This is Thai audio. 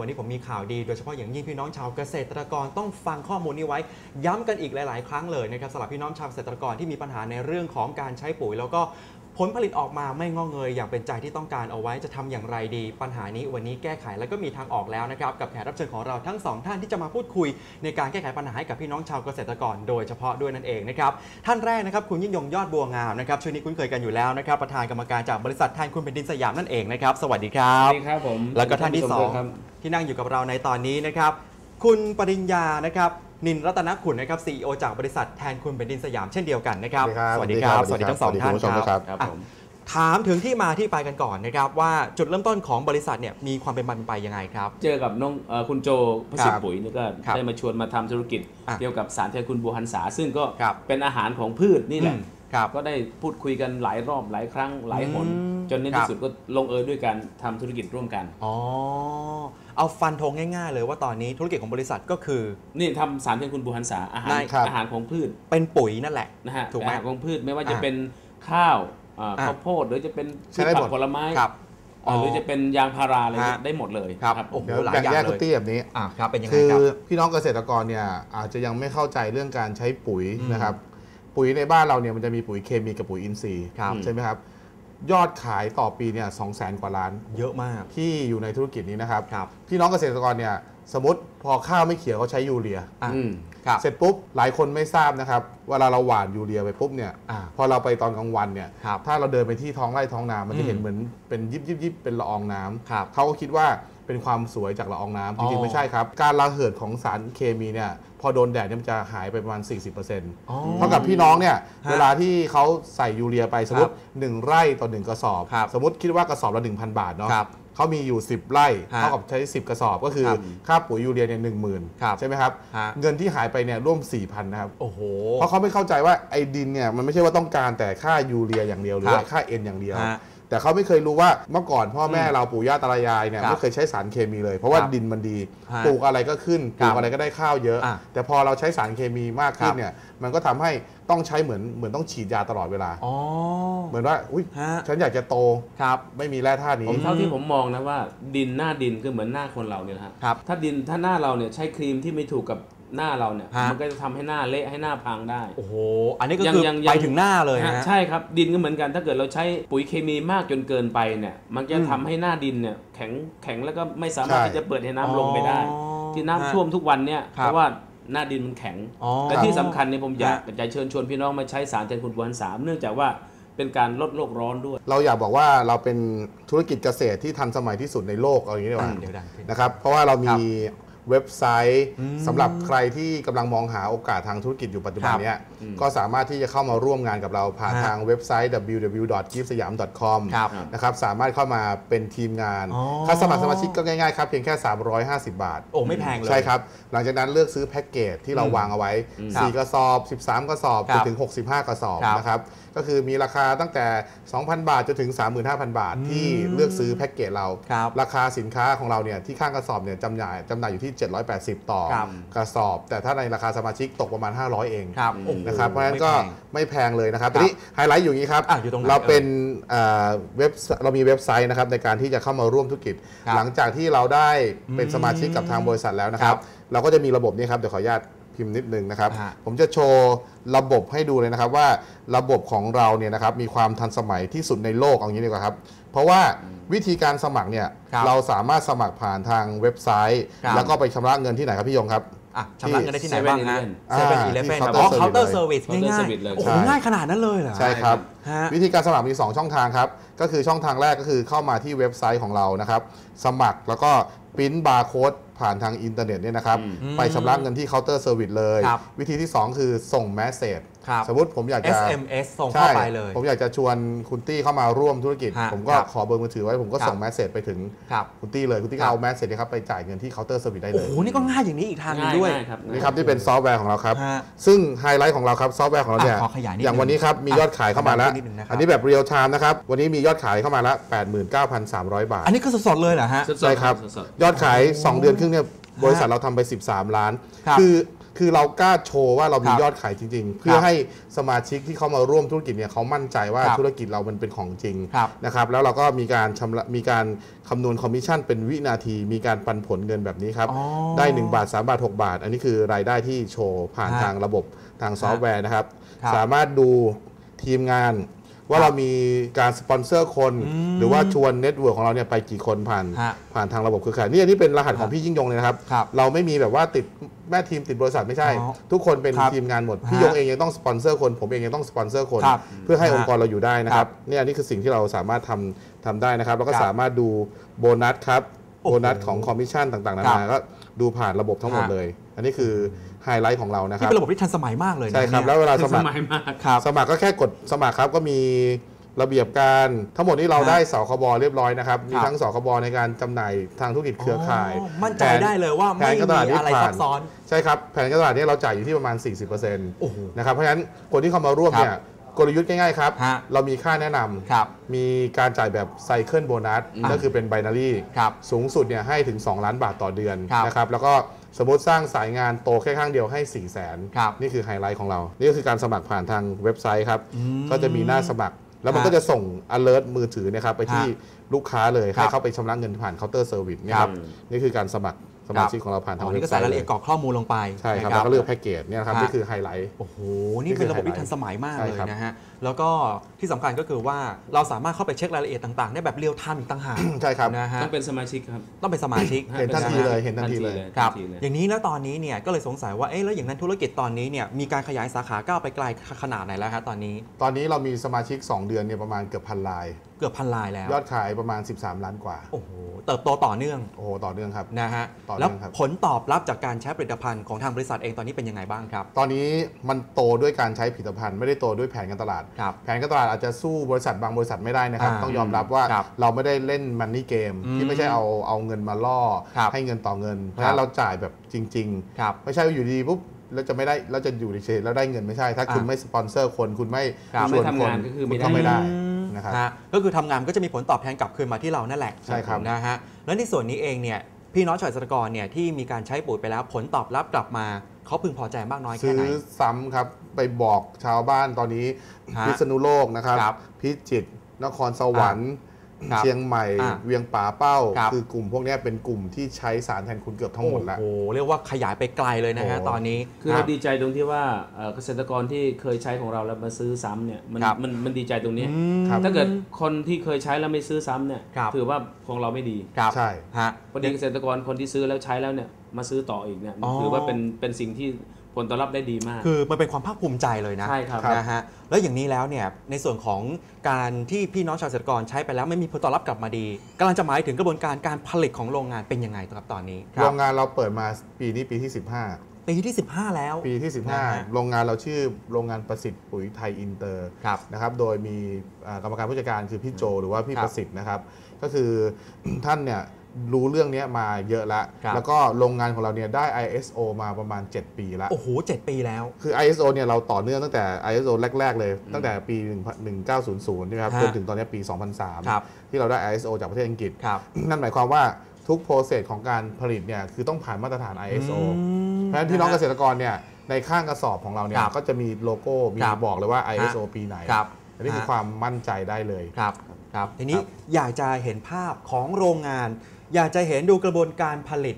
วันนี้ผมมีข่าวดีโดยเฉพาะอย่างยิ่งพี่น้องชาวเกษตรกรต้องฟังข้อมูลนี้ไว้ ย้ำกันอีกหลาย ๆ ครั้งเลยนะครับสำหรับพี่น้องชาวเกษตรกรที่มีปัญหาในเรื่องของการใช้ปุ๋ย แล้วก็ ผลผลิตออกมาไม่งอกเงยอย่างเป็นใจที่ต้องการเอาไว้จะทำอย่างไรดี ปัญหานี้วันนี้แก้ไขแล้วก็มีทางออกแล้วนะครับ กับแขกรับเชิญของเราทั้งสองท่านที่จะมาพูดคุย ในการแก้ไขปัญหาให้กับพี่น้องชาวเกษตรกรโดยเฉพาะด้วยนั่นเองนะครับท่านแรกนะครับคุณยิ่งยงยอดบัวงามนะครับชื่อนี้คุ้นเคยกันอยู่แล้วนะครับ ประธานกรรมการจากบริษัทแทนคุณแผ่นดินสยามนั่นเองนะครับสวัสดีครับสวัสดีครับผมแล้วก็ท่านที่สองครับที่นั่งอยู่กับเราในตอนนี้นะครับคุณปริญญานะครับ นินรัตนขุนนะครับซีอจากบริษัทแทนคุณแผ่นดินสยามเช่นเดียวกันนะครับ สวัสดีครับ สวัสดีทั้งสองสวัสดีท่านคุณผู้ชมนะครับครับอะผม ถามถึงที่มาที่ไปกันก่อนนะครับ ว่าจุดเริ่มต้นของบริษัทเนี่ยมีความเป็นมาเป็นไปยังไงครับ เจอกับน้องเอ่อคุณโจพระสิทครัธิ์บปุ๋ยนี่ก็ครับได้มาชวนมาทำธุรกิจอะเกี่ยวกับสารแทนคุณบัวหันษา ซึ่งก็ครับ เป็นอาหารของพืชนี่แหละอืมครับ ก็ได้พูดคุยกันหลายรอบหลายครั้งหลายหน อืมจนในครัที่บ สุดก็ลงเอยด้วยการทำธุรกิจร่วมกัน อ๋อ เอาฟันธงง่ายๆเลยว่าตอนนี้ธุรกิจของบริษัทก็คือ นี่ทำสารแทนคุณบัวหันษาอาหารได้ครับ อาหารของพืชเป็นปุ๋ยนั่นแหละ นะฮะถูกไหมอาหารของพืชไม่ว่าจะอะเป็นข้าวอ่าอะข้าวโพดหรือจะเป็นใช้พืชได้ผัหมกดผลไม้ครับอ่าหรือจะเป็นยางพาราอะไรฮะ ได้หมดเลย ครับผมโอ้โหเดี๋ยวหลายแบ่งอย่างแยกเลยคุณตี้แบบนี้ อ่าครับเป็นยังไงคือครับ พี่น้องเกษตรกรเนี่ยอาจจะยังไม่เข้าใจเรื่องการใช้ปุ๋ยอืมนะครับ ปุ๋ยในบ้านเราเนี่ยมันจะมีปุ๋ยเคมีกับปุ๋ยอินทรีย์ครับ ใช่ไหมครับ ยอดขายต่อปีเนี่ยสองแสนกว่าล้านเยอะมากที่อยู่ในธุรกิจนี้นะครับ ครับพี่น้องเกษตรกรเนี่ยสมมติพอข้าวไม่เขียวเขาใช้ยูเรีย อะ อืม ครับเสร็จปุ๊บหลายคนไม่ทราบนะครับเวลาเราหว่านยูเรียไปปุ๊บเนี่ยอ่าพอเราไปตอนกลางวันเนี่ยครับถ้าเราเดินไปที่ท้องไร่ท้องนามันอืจะมเห็นเหมือนเป็นยิบยิบยิบเป็นละอองน้ำครับเขาก็คิดว่า เป็นความสวยจากละอองน้ำจอ๋ริงอๆไม่ใช่ครับ การระเหิดของสารเคมีเนี่ยพอโดนแดดเนี่ยมันจะหายไปประมาณ 40%อ๋อเท่ากับพี่น้องเนี่ยฮะเวลาที่เขาใส่ยูเรียไปสมมติ 1 ไร่ต่อ 1 กระสอบครับสมมติคิดว่ากระสอบละ 1,000 บาทเนาะครับเขามีอยู่ 10 ไร่ฮะเท่ากับใช้ 10 กระสอบก็คือครับค่าปุ๋ยยูเรียเนี่ยหนึ่งหมื่นครับใช่ไหมครับฮะเงินที่หายไปเนี่ยร่วม 4,000นะครับโอ้โหเพราะเขาไม่เข้าใจว่าไอ้ดินเนี่ยมันไม่ใช่ว่าต้องการแต่ค่ายูเรียอย่างเดียวหรือครับว่าค่าเอ็นอย่างเดียวฮะ แต่เขาไม่เคยรู้ว่าเมื่อก่อนพ่อแม่เราปู่ย่าตายายเนี่ยครับไม่เคยใช้สารเคมีเลย เพราะว่าครับดินมันดีฮะปลูกอะไรก็ขึ้นปลูครักบอะไรก็ได้ข้าวเยอะ อะแต่พอเราใช้สารเคมีมากขึ้ครันบเนี่ยมันก็ทำให้ต้องใช้เหมือนเหมือนต้องฉีดยาตลอดเวลา อ๋อ เหมือนว่าอุ้ยฮะ ฉันอยากจะโตครับ ไม่มีแร่ธาตุผนี้ มเท่าที่ผมมองนะว่าดินหน้าดินก็เหมือนหน้าคนเราเนี่ยนะฮะครับ ถ้าดินถ้าหน้าเราเนี่ยใช้ครีมที่ไม่ถูกกับ หน้าเราเนี่ยฮะ มันก็จะทำให้หน้าเละให้หน้าพังได้ โอ้โห อันนี้ก็ยังคือยังยัง ไปถึงหน้าเลยฮะนะใช่ครับดินก็เหมือนกัน ถ้าเกิดเราใช้ปุ๋ยเคมีมากจนเกินไปเนี่ย มันจะอืมทำให้หน้าดินเนี่ยแข็งแข็งแล้วก็ไม่สามารถใช่ที่จะเปิดให้น้ำลงไปได้ อ๋อที่น้ำฮะท่วมทุกวันเนี่ยครับเพราะว่าหน้าดินมันแข็งอ๋อและที่สำคัญเนี่ยผมอยากฮะจะเชิญชวนพี่น้องมาใช้สารแทนคุณบวนสามเนื่องจากว่าเป็นการลดโลกร้อนด้วย เราอยากบอกว่าเราเป็นธุรกิจเกษตรที่ทันสมัยที่สุดในโลกเอาอย่างนี้ดีกว่าเดี๋ยวดังขึ้นนะครับเพราะว่าเรามี เว็บไซต์อืมสำหรับใครที่กำลังมองหาโอกาสทางธุรกิจอยู่ปัจจุบันครับเนี้ยอืมก็สามารถที่จะเข้ามาร่วมงานกับเราผ่านฮะทางเว็บไซต์ www.gifsayam.com ครับนะครับสามารถเข้ามาเป็นทีมงานอ๋อค่าสมัครสมาชิกก็ง่ายๆครับเพียงแค่ 350 บาท โอ้ไม่แพงเลย ใช่ครับ หลังจากนั้นเลือกซื้อแพ็กเกจที่เราอืมวางเอาไว้ครับ4กระสอบ 13 กระสอบครัจบนถึง 65 กระสอบครับนะครับก็คือมีราคาตั้งแต่ 2,000 บาทจนถึง 35,000 บาทอืมที่เลือกซื้อแพ็กเกจเราครับราคาสินค้าของเราเนี่ยที่ข้างกระสอบเนี่ยจำหน่ายจำหน่ายอยู่ที่780 ต่อครับกระสอบ แต่ถ้าในราคาสมาชิกตกประมาณ 500 เองครับโอ้โหนะครับเพราะฉะนั้นก็ไม่แพง ไม่แพงเลยนะครับทีนี้ไฮไลท์อยู่อย่างนี้ครับ อะอยู่ตรงไหนเราเป็นเอ่อเว็บเรามีเว็บไซต์นะครับในการที่จะเข้ามาร่วมธุรกิจ ครับหลังจากที่เราได้เป็นอืมสมาชิกกับทางบริษัทแล้วนะครับ เราก็จะมีระบบนี้ครับเดี๋ยวขออนุญาต พิมพ์นิดนึงนะครับฮะผมจะโชว์ระบบให้ดูเลยนะครับว่าระบบของเราเนี่ยนะครับมีความทันสมัยที่สุดในโลกเอางี้ดีกว่าครับ เพราะว่าวิธีการสมัครเนี่ยครับเราสามารถสมัครผ่านทางเว็บไซต์ครับแล้วก็ไปชำระเงินที่ไหนครับพี่ยงครับอะชำระเงินได้ที่ไหนบ้างฮะอ่าเซเว่นอีเลฟที่เว่น counter อ๋อเคาน์เตอร์ service เซอร์วิส counter ง่าย service เลยๆโอ้โหใช่ง่ายขนาดนั้นเลยเหรอ ใช่ครับฮะวิธีการสมัครมี 2 ช่องทางครับ ก็คือช่องทางแรกก็คือเข้ามาที่เว็บไซต์ของเรานะครับ สมัครแล้วก็ปริ้นบาร์โค้ด ผ่านทางอินเทอร์เน็ตเนี่ยนะครับอืมไปชำระเงินที่เคาน์เตอร์เซอร์วิสเลยครับวิธีที่ 2 คือส่งแมสเซจครับสมมติผมอยากจะ SMS ส่งใช่เข้าไปเลย ผมอยากจะชวนคุณตี้เข้ามาร่วมธุรกิจฮะผมก็ครับขอเบอร์มือถือไว้ผมก็ครับส่งแมสเซจไปถึงครับคุณตี้เลยคุณตี้ครับก็เอาแมสเซจนี้ครับไปจ่ายเงินที่เคาน์เตอร์เซอร์วิสได้โอ้เลยโหนี่ก็ง่ายอย่างนี้อีกทางหนึงง่ายด้วยง่ายครับนี่ครับที่เป็นซอฟต์แวร์ของเราครับฮะซึ่งไฮไลท์ของเราครับซอฟต์แวร์ของเราเนี่ยอะขอขยายนิดนึงอย่างวันนี้ครับมียอดขายเข้ามาแล้วนิดนึงนะครับอันนี้แบบเรียลไทม์นะครับวันนี้มียอดขายเข้ามาแล้ว89,300 บาท อันนี้คือสดๆเลยเหรอฮะสดๆใช่ครับสดยอดขาย 2 เดือนครึ่งเนี่ยบริษัทเราทำไป 13 ล้านครับคือคือเรากล้าโชว์ว่าเรามีครับยอดขายจริง ๆ เพื่อให้สมาชิกที่เข้ามาร่วมธุรกิจเนี่ยเขามั่นใจว่าครับธุรกิจเรามันเป็นของจริงครับนะครับแล้วเราก็มีการชำระมีการคำนวณคอมมิชชั่นเป็นวินาที มีการปันผลเงินแบบนี้ครับอ๋อได้ 1 บาท 3 บาท 6 บาท อันนี้คือรายได้ที่โชว์ผ่านฮะทางระบบทางซอฟต์แวร์นะครับครับสามารถดูทีมงาน ว่าครับเรามีการสปอนเซอร์คนอืมหรือว่าชวนเน็ตเวิร์กของเราเนี่ยไปกี่คนผ่านฮะผ่านทางระบบเครือข่ายนี่อันนี้เป็นรหัสของฮะพี่ยิ่งยงเลยนะครับครับ เราไม่มีแบบว่าติดแม่ทีมติดบริษัทไม่ใช่อ๋อทุกคนเป็นครับทีมงานหมดฮะพี่ยงเองยังต้องสปอนเซอร์คน ผมเองยังต้องสปอนเซอร์คนครับเพื่อให้ฮะองค์กรเราอยู่ได้นะคครัรับบเนี่ยอันนี้คือสิ่งที่เราสามารถทำทำได้นะครับ แล้วก็ครับสามารถดูโบนัสครับโอ้โหโบนัสของคอมมิชชั่นต่างๆนาครันาบก็ดูผ่านระบบทั้งหมดฮะเลย อันนี้คือไฮไลท์ของเรานะคที่รับเป็นระบบที่ทันสมัยมากเลยนะใช่ครับเนี่ยแล้วเวลาสสมัครมัยมากครับสมัครก็แค่กดสมัครครับก็มีระเบียบการทั้งหมดนี้เราฮะได้สคบเรียบร้อยนะครับ มีครับทั้งสคบในการจำหน่ายทางธุรกิจเครือข่ายอ๋อมั่นใจแผได้เลยว่าแผไม่นการตมีลาดที่อะไรผ่าซันบซ้อน ใช่ครับ แผนการตลาดนี้เราจ่ายอยู่ที่ประมาณ 40%โอ้โหนะครับเพราะฉะนั้นคนที่เข้ามาร่วมครับเนี่ยกลยุทธ์ง่ายๆครับฮะเรามีค่าแนะนำครับมีการจ่ายแบบไซเคิลโบนัสอืมก็คือเป็นไบนารีครับสูงสุดเนี่ยให้ถึง 2 ล้านบาทต่อเดือนครับนะครับแล้วก็ สมมติสร้างสายงานโตแค่ข้างเดียวให้ 4 0 0 0 0นครับนี่คือไฮไลท์ของเรา นี่ก็คือการสมัครผ่านทางเว็บไซต์ครับอืมก็จะมีหน้าสมัคร แล้วมันฮะก็จะส่ง alert มือถือเนะครับไปที่ฮะลูกค้าเลยครัให้บเขาไปชำระเงินผ่านเคาน์เตอร์เซอร์วิสนะคครัรับบนี่คือการสมัคร สมาชิกของเราผ่านอ๋ทางอเว็นี่บก็ไซใส่ต์รายละเอียดกรอกข้อมูลลงไปใช่ครับนะแล้วก็เลือกแพ็กเกจเนี่ยนะครับฮะนี่คือไฮไลท์โอ้โหนี่เป็นระบบที่ทันสมัยมากใช่เลยครับนะฮะแล้วก็ที่สำคัญก็คือว่าเราสามารถเข้าไปเช็ครายละเอียดต่างๆได้แบบเรียลไทม์อีกต่างหากใช่ครับนะฮะต้องเป็นสมาชิกครับต้องเป็นสมาชิกเห็นทันทีเลยเห็นทันทีเลยครับทันทีเลยอย่างนี้แล้วตอนนี้เนี่ยก็เลยสงสัยว่าเอ๊ะแล้วอย่างนั้นธุรกิจตอนนี้เนี่ยมีการขยายสาขาก้าวไปไกลขนาดไหนแล้วฮะตอนนี้ ตอนนี้เรามีสมาชิก 2 เดือนเนี่ยประมาณเกือบพันลาย เกือบพันลายแล้ว ยอดขายประมาณ 13 ล้านกว่า โอ้โห เติบโตต่อเนื่อง โอ้โห ต่อเนื่องครับ นะฮะ ต่อเนื่แล้วองครับผลตอบรับจากการใช้ผลิตภัณฑ์ของทางบริษัทเองตอนนี้เป็นยังไงบ้างครับ ตอนนี้มันโตด้วยการใช้ผลิตภัณฑ์ไม่ได้โตด้วยแผนการตลาด ครับ แผนการตลาดอาจจะสู้บริษัทบางบริษัทไม่ได้นะครับ อ่าต้องยอมรับว่าครับเราไม่ได้เล่นมันนี่เกมอืมที่ไม่ใช่เอาเอาเงินมาล่อ ครับให้เงินต่อเงิน เพราะครัฉะบนั้นเราจ่ายแบบจริงครับๆไม่ใช่ว่าอยู่ดีปุ๊บแล้วจะไม่ได้แล้วจะอยู่เฉยๆแล้วได้เงินไม่ใช่ ถ้าคุณอ่าไม่สปอนเซอร์คนคุณไม่ครับชวนไม่ทำคนงานก็คือไม่ณได้ก็ไม่ได้ อืม นะครับฮก็คือทำงานก็จะมีผลตอบแทนกลับคืนมาที่เรานั่นแหละใช่ครับนะฮะแล้วในส่วนนี้เองเนี่ยพี่น้องชาวเกษตรกรเนี่ยที่มีการใช้ปุ๋ยไปแล้วผลตอบรับกลับมาเขาพึงพอใจมากน้อยแค่ซื้อไหนซ้ำครับไปบอกชาวบ้านตอนนี้ฮะพิษณุโลกนะครับครับ พิจิตรนครสวรรค์ครับ เชียงใหม่อะเวียงป่าเป้าครับคือกลุ่มพวกเนี้ยเป็นกลุ่มที่ใช้สารแทนคุณเกือบทั้งหมดแล้วโอ้โหเรียกว่าขยายไปไกลเลยนะฮะโอ้ตอนนี้คือคเรารับดีใจตรงที่ว่าเอ่อเกษตรกรที่เคยใช้ของเราแล้วมาซื้อซ้ำเนี่ยมันครับมันมันดีใจตรงนี้อืมครับถ้าเกิดคนที่เคยใช้แล้วไม่ซื้อซ้ำเนี่ยครับถือว่าของเราไม่ดีครับใช่ฮะพอดีเกษตรกรคนที่ซื้อแล้วใช้แล้วเนี่ยมาซื้อต่ออีกเนี่ยอ๋อถือว่าเป็นเป็นสิ่งที่ ผลตอบรับได้ดีมาก คือมันเป็นความภาคภูมิใจเลยนะใช่ครับนะฮะแล้วอย่างนี้แล้วเนี่ยในส่วนของการที่พี่น้องชาวเกษตรกรใช้ไปแล้วไม่มีผลตอบรับกลับมาดีกำลังจะหมายถึงกระบวนการการผลิตของโรงงานเป็นยังไงครับตอนนี้คโรรับงงานเราเปิดมาปีนี้ปีที่ปีที่ 15 แล้ว15ปีที่นะฮะ15 โรงงานเราชื่อโรงงานประสิทธิ์ปุ๋ยไทยอินเตอร์ครับนะครับ โดยมีอ่ากรรมการผู้จัดการคือพี่โจ หรือว่าพี่ครับประสิทธิ์นะครับ ก็คือท่านเนี่ย รู้เรื่องนี้มาเยอะแล้ว ครับ แล้วก็โรงงานของเราเนี่ยได้ ISO มาประมาณ 7 ปีแล้ว โอ้โหเจ็ดปีแล้ว คือ ISO เนี่ยเราต่อเนื่องตั้งแต่ ISO แรก ๆ เลย ตั้งแต่ปี 1900ใช่ไหมครับฮะจนถึงตอนนี้ปี ครับ 2003 ที่เราได้ ISO จากประเทศอังกฤษ ครับ นั่นหมายความว่าทุกโปรเซสของการผลิตเนี่ยคือต้องผ่านมาตรฐาน ISO อืมเพราะฉะนั้นพี่น้องเกษะฮะตรกรเนี่ยในข้างกระสอบของเราเนี่ยครับก็จะมีโลโก้มีครับบอกเลยว่า ISO ปีไหนครับอันนี้คือความมั่นใจได้เลย ครับครับ ทีนี้ครับอยากจะเห็นภาพของโรงงาน อยากจะเห็นดูกระบวนการผลิต